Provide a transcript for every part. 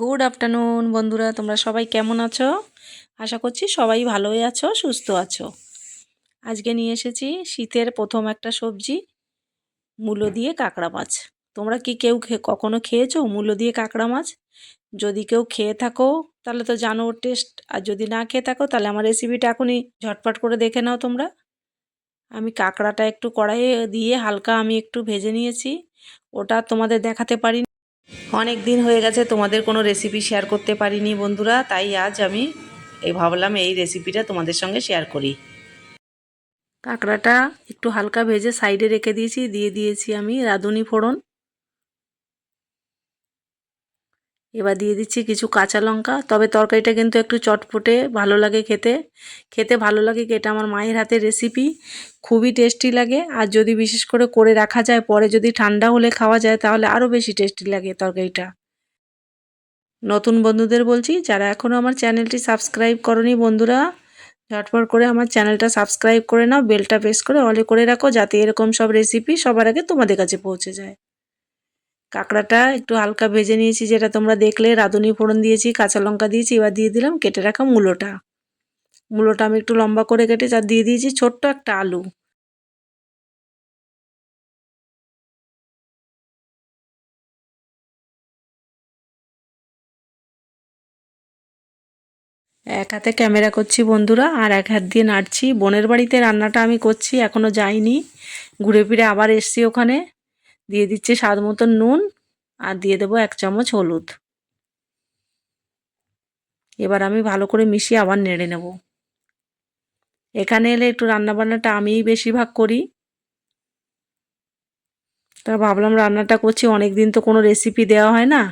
Good afternoon বন্ধুরা, তোমরা সবাই কেমন আছো? আশা করছি সবাই ভালোই আছো, সুস্থ আছো। আজকে নিয়ে এসেছি শীতের প্রথম একটা সবজি, মূলো দিয়ে কাঁকড়া মাছ। তোমরা কি কেউ কখনো খেয়েছো মূলো দিয়ে কাঁকড়া মাছ? যদি কেউ খেয়ে থাকো, তাহলে তো জানো টেস্ট আর যদি না খেয়ে থাকো, তাহলে আমার রেসিপিটা এখনই ঝটপট করে দেখে নাও তোমরা। আমি কাঁকড়াটা একটু কড়াইয়ে দিয়ে হালকা আমি একটু ভেজে নিয়েছি। ওটা তোমাদের দেখাতে পারি অনেক দিন হয়ে গেছে, তোমাদের কোনো রেসিপি শেয়ার করতে পারিনি বন্ধুরা, তাই আজ আমি এই ভাবলাম এই রেসিপিটা তোমাদের সঙ্গে শেয়ার করি। কাঁকড়াটা একটু হালকা ভেজে সাইডে রেখে দিয়েছি, দিয়ে দিয়েছি আমি রাঁধুনি ফোড়ন। এবার দিয়ে দিচ্ছি কিছু কাঁচা লঙ্কা। তবে তরকারিটা কিন্তু একটু চটপটে ভালো লাগে খেতে। খেতে ভালো লাগে কি? এটা আমার মায়ের হাতের রেসিপি খুবই টেস্টি লাগে। আর যদি বিশেষ করে করে রাখা যায়, পরে যদি ঠান্ডা হলে খাওয়া যায়, তাহলে আরও বেশি টেস্টি লাগে তরকারিটা। নতুন বন্ধুদের বলছি, যারা এখনও আমার চ্যানেলটি সাবস্ক্রাইব করনি বন্ধুরা, ঝটপট করে আমার চ্যানেলটা সাবস্ক্রাইব করে নাও, বেলটা প্রেস করে অলে করে রাখো, যাতে এরকম সব রেসিপি সবার আগে তোমাদের কাছে পৌঁছে যায়। কাঁকড়াটা একটু হালকা ভেজে নিয়েছি, যেটা তোমরা দেখলে। রাঁধুনি ফোড়ন দিয়েছি, কাঁচা লঙ্কা দিয়েছি, এবার দিয়ে দিলাম কেটে রাখা মূলোটা। মূলোটা আমি একটু লম্বা করে কেটে আর দিয়ে দিয়েছি ছোট্ট একটা আলু। এক হাতে ক্যামেরা করছি বন্ধুরা, আর এক হাত দিয়ে নাড়ছি। বোনের বাড়িতে রান্নাটা আমি করছি এখনও যাইনি। ঘুরে ফিরে আবার এসছি ওখানে। দিয়ে দিচ্ছি স্বাদ মতো নুন আর দিয়ে দেবো এক চামচ হলুদ। এবার আমি ভালো করে মিশিয়ে আবার নেড়ে নেব। এখানে এলে একটু রান্নাবান্নাটা আমিই বেশিরভাগ করি। তা ভাবলাম রান্নাটা করছি অনেক দিন তো কোনো রেসিপি দেওয়া হয় না।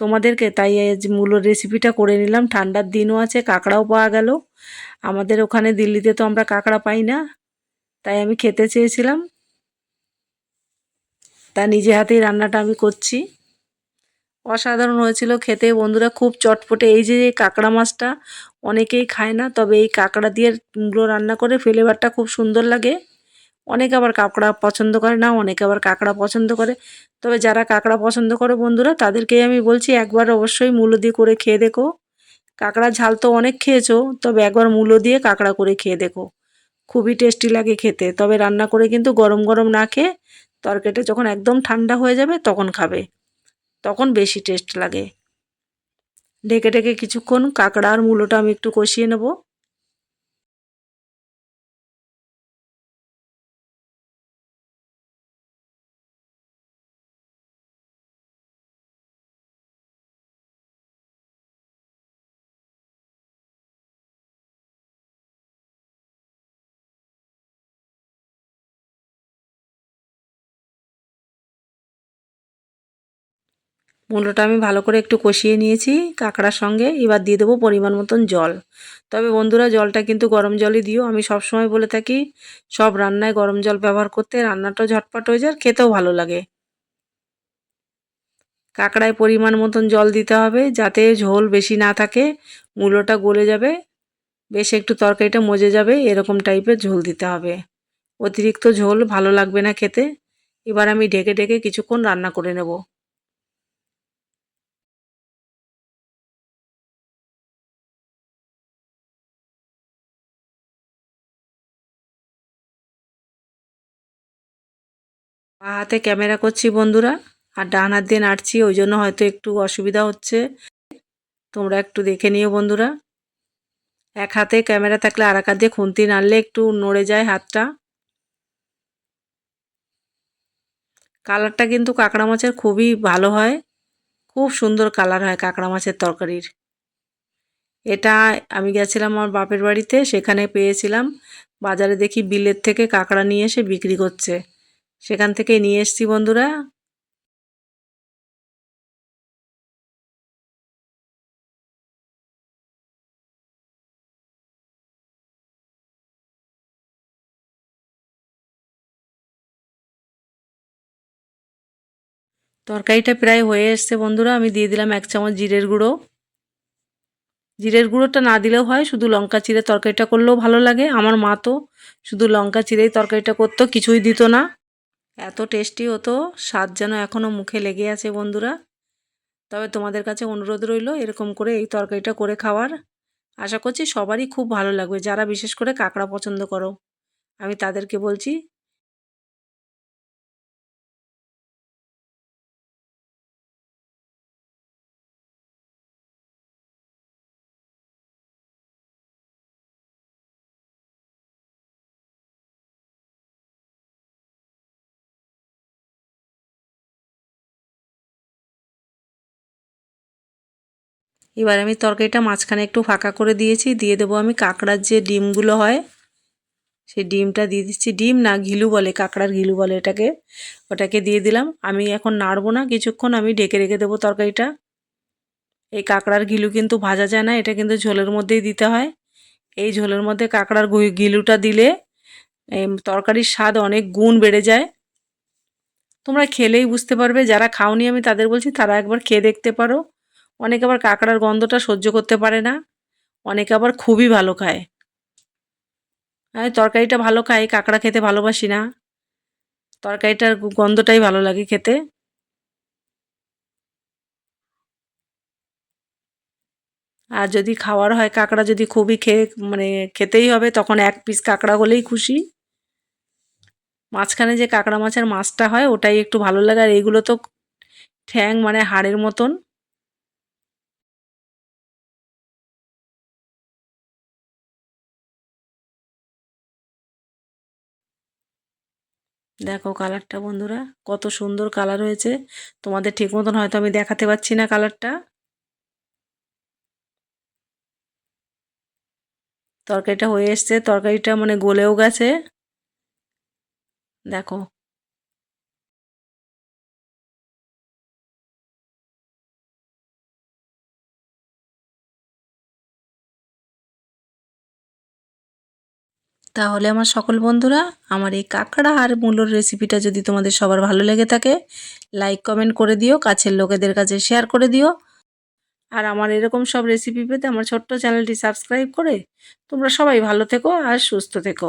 তোমাদেরকে তাই আজ মূলোর রেসিপিটা করে নিলাম। ঠান্ডার দিনও আছে, কাঁকড়াও পাওয়া গেল। আমাদের ওখানে দিল্লিতে তো আমরা কাঁকড়া পাই না, তাই আমি খেতে চেয়েছিলাম। তা নিজে হাতেই রান্নাটা আমি করছি। অসাধারণ হয়েছিল খেতে। বন্ধুরা খুব চটপটে এই যে কাঁকড়া মাছটা অনেকেই খায় না, তবে এই কাঁকড়া দিয়ে মূলো রান্না করে ফ্লেভারটা খুব সুন্দর লাগে। অনেকে আবার কাঁকড়া পছন্দ করে না, অনেকে আবার কাঁকড়া পছন্দ করে। তবে যারা কাঁকড়া পছন্দ করে বন্ধুরা, তাদেরকেই আমি বলছি একবার অবশ্যই মূলো দিয়ে করে খেয়ে দেখো। কাঁকড়া ঝাল তো অনেক খেয়েছো, তবে একবার মূলো দিয়ে কাঁকড়া করে খেয়ে দেখো। খুবই টেস্টি লাগে খেতে, তবে রান্না করে কিন্তু গরম গরম না খেয়ে তরকারিটা যখন একদম ঠান্ডা হয়ে যাবে তখন খাবে। তখন বেশি টেস্ট লাগে। ঢেকে ঢেকে কিছুক্ষণ কাঁকড়া আর মূলোটা আমি একটু কষিয়ে নেব। মূলোটা আমি ভালো করে একটু কষিয়ে নিয়েছি কাঁকড়ার সঙ্গে। এবার দিয়ে দেবো পরিমাণ মতন জল। তবে বন্ধুরা, জলটা কিন্তু গরম জলই দিও। আমি সব সময় বলে থাকি, সব রান্নায় গরম জল ব্যবহার করতে রান্নাটাও ঝটপট হয়ে যায়, খেতেও ভালো লাগে। কাঁকড়ায় পরিমাণ মতন জল দিতে হবে যাতে ঝোল বেশি না থাকে মূলোটা গলে যাবে, বেশ একটু তরকারিটা মজে যাবে, এরকম টাইপের ঝোল দিতে হবে। অতিরিক্ত ঝোল ভালো লাগবে না খেতে। এবার আমি ঢেকে ঢেকে কিছুক্ষণ রান্না করে নেব। বা হাতে ক্যামেরা করছি বন্ধুরা, আর ডান হাত দিয়ে নাড়ছি, ওই জন্য হয়তো একটু অসুবিধা হচ্ছে। তোমরা একটু দেখে নিও বন্ধুরা। এক হাতে ক্যামেরা থাকলে আর এক হাত দিয়ে খুন্তি নাড়লে একটু নড়ে যায় হাতটা। কালারটা কিন্তু কাঁকড়া মাছের খুবই ভালো হয়। খুব সুন্দর কালার হয় কাঁকড়া মাছের তরকারির। এটা আমি গেছিলাম আমার বাপের বাড়িতে, সেখানে পেয়েছিলাম। বাজারে দেখি বিলের থেকে কাঁকড়া নিয়ে এসে বিক্রি করছে। সেখান থেকে নিয়ে এসছি বন্ধুরা। তরকারিটা প্রায় হয়ে এসছে বন্ধুরা, আমি দিয়ে দিলাম এক চামচ জিরের গুঁড়ো। জিরের গুঁড়োটা না দিলেও হয়, শুধু লঙ্কা চিড়ে তরকারিটা করলেও ভালো লাগে। আমার মা তো শুধু লঙ্কা চিড়েই তরকারিটা করতো, কিছুই দিত না। এত টেস্টি হতো স্বাদ যেন এখনও মুখে লেগে আছে বন্ধুরা। তবে তোমাদের কাছে অনুরোধ রইল এরকম করে এই তরকারিটা করে খাওয়ার। আশা করছি সবারই খুব ভালো লাগবে, যারা বিশেষ করে কাঁকড়া পছন্দ করো। আমি তাদেরকে বলছি এবার আমি তরকারিটা মাঝখানে একটু ফাঁকা করে দিয়েছি। দিয়ে দেবো আমি কাঁকড়ার যে ডিমগুলো হয়, সেই ডিমটা দিয়ে দিচ্ছি। ডিম না ঘিলু বলে, কাঁকড়ার ঘিলু বলে এটাকে। ওটাকে দিয়ে দিলাম। আমি এখন নাড়বো না, কিছুক্ষণ আমি ঢেকে রেখে দেবো তরকারিটা। এই কাঁকড়ার ঘিলু কিন্তু ভাজা যায় না, এটা কিন্তু ঝোলের মধ্যেই দিতে হয়। এই ঝোলের মধ্যে কাঁকড়ার ঘিলুটা দিলে তরকারির স্বাদ অনেক গুণ বেড়ে যায়। তোমরা খেলেই বুঝতে পারবে, যারা খাওনি আমি তাদের বলছি তারা একবার খেয়ে দেখতে পারো। অনেকে আবার কাঁকড়ার গন্ধটা সহ্য করতে পারে না, অনেকে আবার খুবই ভালো খায়। আমি তরকারিটা ভালো খাই, কাঁকড়া খেতে ভালোবাসি না। তরকারিটার গন্ধটাই ভালো লাগে খেতে। আর যদি খাওয়ার হয়, কাঁকড়া যদি খুবই খেয়ে মানে খেতেই হবে, তখন এক পিস কাঁকড়া হলেই খুশি। মাঝখানে যে কাঁকড়া মাছের মাছটা হয়, ওটাই একটু ভালো লাগে, আর এইগুলো তো ঠ্যাং মানে হাড়ের মতন। দেখো কালারটা বন্ধুরা, কত সুন্দর কালার হয়েছে। তোমাদের ঠিক মতন হয়তো আমি দেখাতে পারছি না কালারটা। তরকারিটা হয়ে এসছে, তরকারিটা মানে গলেও গেছে। দেখো। তাহলে আমার সকল বন্ধুরা, আমার এই কাঁকড়া আর মূলোর রেসিপিটা যদি তোমাদের সবার ভালো লেগে থাকে লাইক কমেন্ট করে দিও, কাছের লোকেদের কাছে শেয়ার করে দিও। আর আমার এরকম সব রেসিপি পেতে আমার ছোট্ট চ্যানেলটি সাবস্ক্রাইব করে তোমরা সবাই ভালো থেকো আর সুস্থ থেকো।